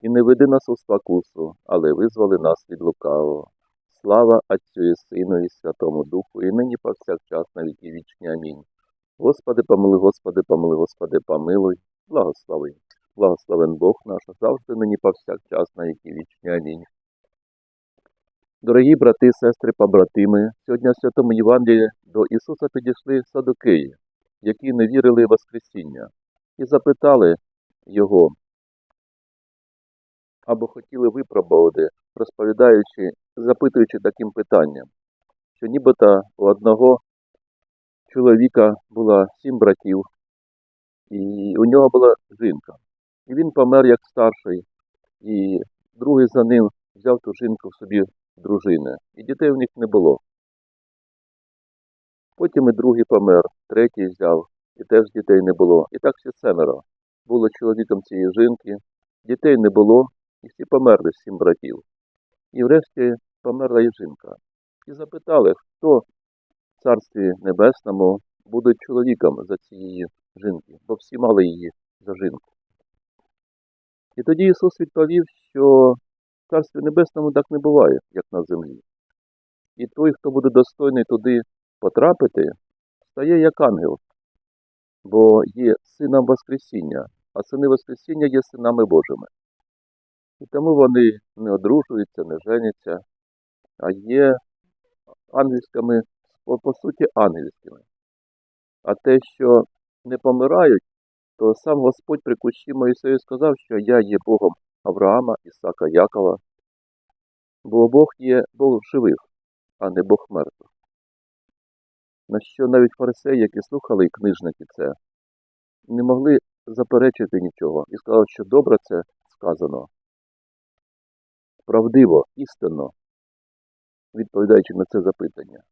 І не веди нас у спокусу, але визволи нас від лукавого. Слава Отцю і Сину і Святому Духу, і нині повсякчас на віки вічні. Амінь. Господи, помилуй, Господи, помилуй, Господи, помилуй, благослови. Благословен Бог наш, завжди нині повсякчас на віки вічні. Амінь. Дорогі брати, сестри, побратими, сьогодні в Святому Євангелії до Ісуса підійшли садокеї, які не вірили в Воскресіння, і запитали Його, або хотіли випробувати, розповідаючи, запитуючи таким питанням, що нібито у одного чоловіка було сім братів, і у нього була жінка. І він помер як старший, і другий за ним взяв ту жінку в собі дружини, і дітей у них не було. Потім і другий помер, третій взяв, і теж дітей не було. І так всі семеро. Було чоловіком цієї жінки, дітей не було, і всі померли, сім братів. І врешті померла і жінка. І запитали, хто в царстві небесному буде чоловіком за цієї жінки, бо всі мали її за жінку. І тоді Ісус відповів, що в царстві небесному так не буває, як на землі. І той, хто буде достойний туди потрапити, стає як ангел, бо є сином Воскресіння, а сини Воскресіння є синами Божими. І тому вони не одружуються, не женяться, а є ангельськими, по, по суті, ангельськими. А те, що не помирають, то сам Господь при кущі Моїсею сказав, що я є Богом Авраама, Ісака, Якова, бо Бог є Бог живих, а не Бог мертвих. На що навіть фарисеї, які слухали і книжники це, не могли заперечити нічого і сказали, що добре це сказано правдиво, істинно, відповідаючи на це запитання.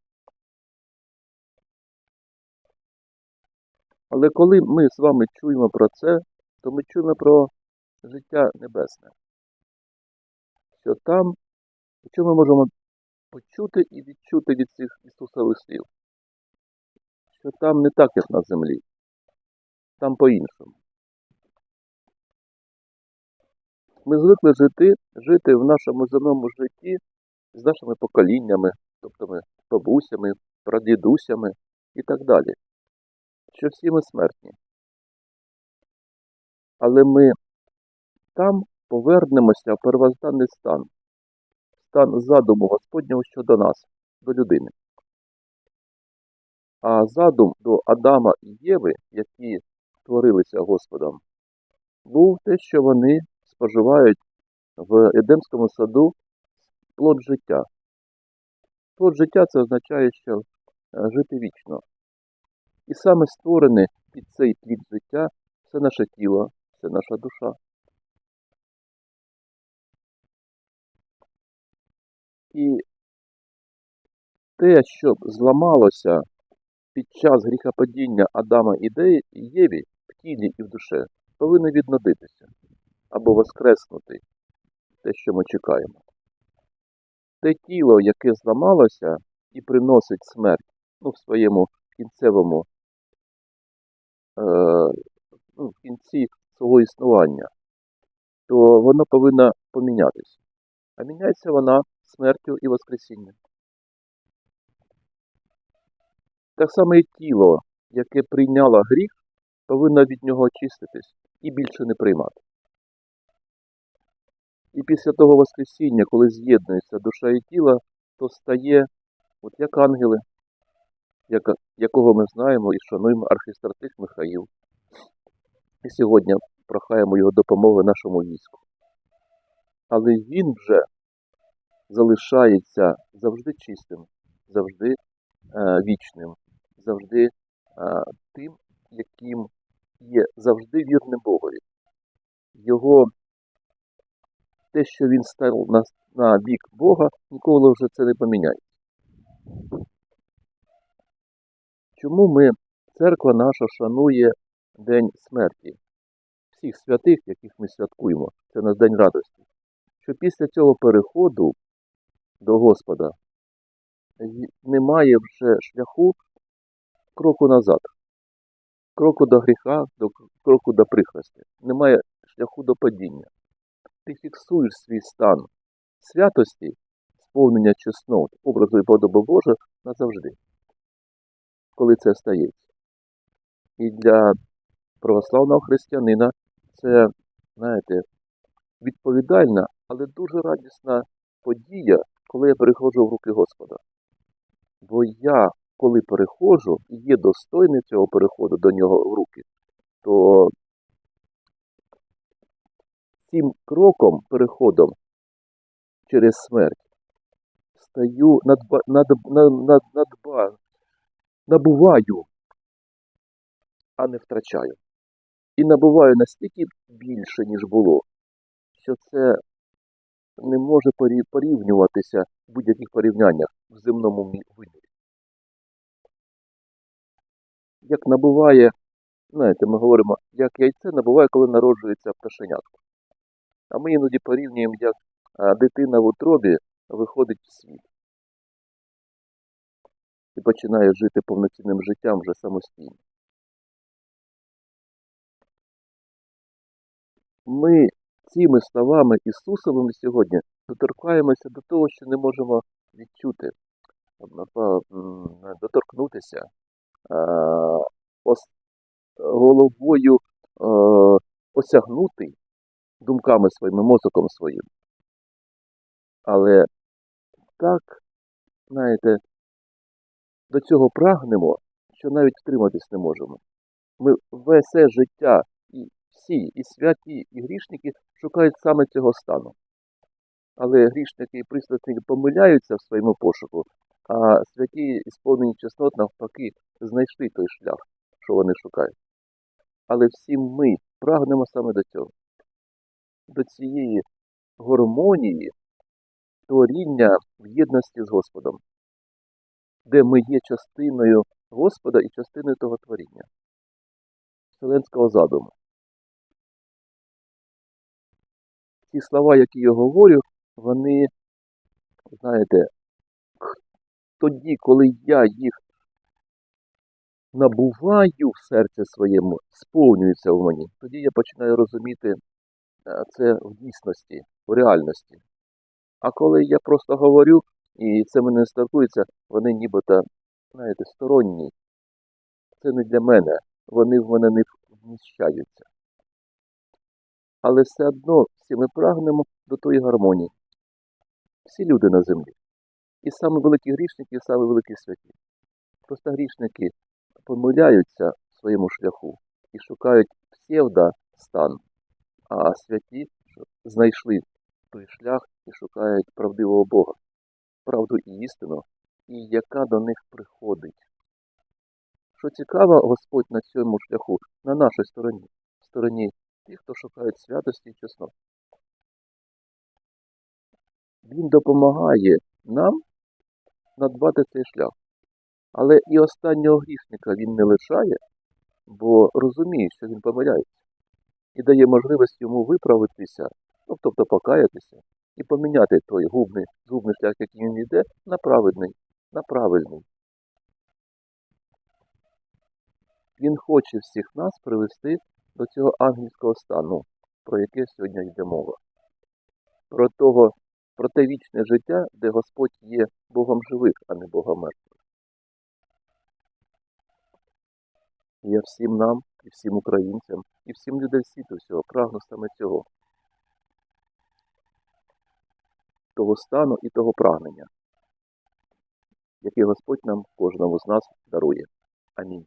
Але коли ми з вами чуємо про це, то ми чуємо про життя небесне. Що там, що ми можемо почути і відчути від цих Ісусових слів, що там не так, як на землі, там по-іншому. Ми звикли жити, жити в нашому земному житті з нашими поколіннями, тобто ми бабусями, прадідусями і так далі. Що всі ми смертні. Але ми там повернемося в первозданний стан, стан задуму Господнього щодо нас, до людини. А задум до Адама і Єви, які творилися Господом, був те, що вони споживають в Едемському саду плод життя. Плод життя це означає, що жити вічно. І саме створене під цей плід життя все наше тіло, все наша душа. І те, що зламалося під час гріхопадіння Адама і Єві в тілі і в душе, повинно віднодитися або воскреснути те, що ми чекаємо. Те тіло, яке зламалося і приносить смерть ну, в своєму кінцевому е, ну, в кінці свого існування, то воно повинно помінятися. А міняється вона смертю і воскресінням. Так само і тіло, яке прийняло гріх, повинно від нього очиститись і більше не приймати. І після того Воскресіння, коли з'єднується душа і тіло, то стає, от як ангели, як, якого ми знаємо і шануємо архістратих Михаїл. І сьогодні прохаємо його допомоги нашому війську. Але він вже залишається завжди чистим, завжди е, вічним, завжди е, тим, яким є завжди вірним Богові. Його те, що він став на, на бік Бога, ніколи вже це не поміняє. Чому ми, церква наша шанує День смерті? Всіх святих, яких ми святкуємо, це наш День радості. Що після цього переходу до Господа немає вже шляху кроку назад, кроку до гріха, до кроку до прихрості. Немає шляху до падіння. Ти фіксуєш свій стан святості, сповнення чеснот, образу і подоби Божа назавжди, коли це стається. І для православного християнина це, знаєте, відповідальна, але дуже радісна подія, коли я переходжу в руки Господа. Бо я, коли переходжу і є достойний цього переходу до нього в руки, то цим кроком, переходом через смерть, стаю надба, над, над, над, надба, набуваю, а не втрачаю. І набуваю настільки більше, ніж було, що це не може порівнюватися в будь-яких порівняннях в земному вимірі. Як набуває, знаєте, ми говоримо, як яйце набуває, коли народжується пташенятко. А ми іноді порівнюємо, як дитина в утробі виходить в світ і починає жити повноцінним життям вже самостійно. Ми цими словами Ісусовими сьогодні доторкаємося до того, що не можемо відчути, доторкнутися головою е, осягнути думками своїми, мозоком своїм. Але так, знаєте, до цього прагнемо, що навіть втриматись не можемо. Ми весе життя і всі, і святі, і грішники шукають саме цього стану. Але грішники і пристрасники помиляються в своєму пошуку, а святі, і сповнені чеснот, навпаки, знайшли той шлях, що вони шукають. Але всі ми прагнемо саме до цього, до цієї гармонії, творіння в єдності з Господом, де ми є частиною Господа і частиною того творіння, вселенського задуму. Ті слова, які я говорю, вони, знаєте, тоді, коли я їх набуваю в серці своєму, сповнюються в мені, тоді я починаю розуміти це в дійсності, в реальності. А коли я просто говорю, і це мене не стартується, вони нібито, знаєте, сторонні. Це не для мене, вони в мене не вміщаються. Але все одно всі ми прагнемо до тої гармонії. Всі люди на землі. І саме великі грішники, і саме великі святі. Просто грішники помиляються в своєму шляху і шукають псевдо стан, а святі знайшли той шлях і шукають правдивого Бога, правду і істину, і яка до них приходить. Що цікаво, Господь на цьому шляху, на нашій стороні, стороні тих, хто шукають святості і чеснот. Він допомагає нам надбати цей шлях. Але і останнього грішника він не лишає, бо розуміє, що він помиляється, і дає можливість йому виправитися, ну, тобто покаятися, і поміняти той губний, згубний шлях, який він йде, на праведний, на правильний. Він хоче всіх нас привести до цього ангельського стану, про яке сьогодні йде мова. Про, того, про те вічне життя, де Господь є Богом живих, а не Богом мертвих. Я всім нам, і всім українцям, і всім людям світу всього прагну саме цього. Того стану і того прагнення, яке Господь нам кожному з нас дарує. Амінь.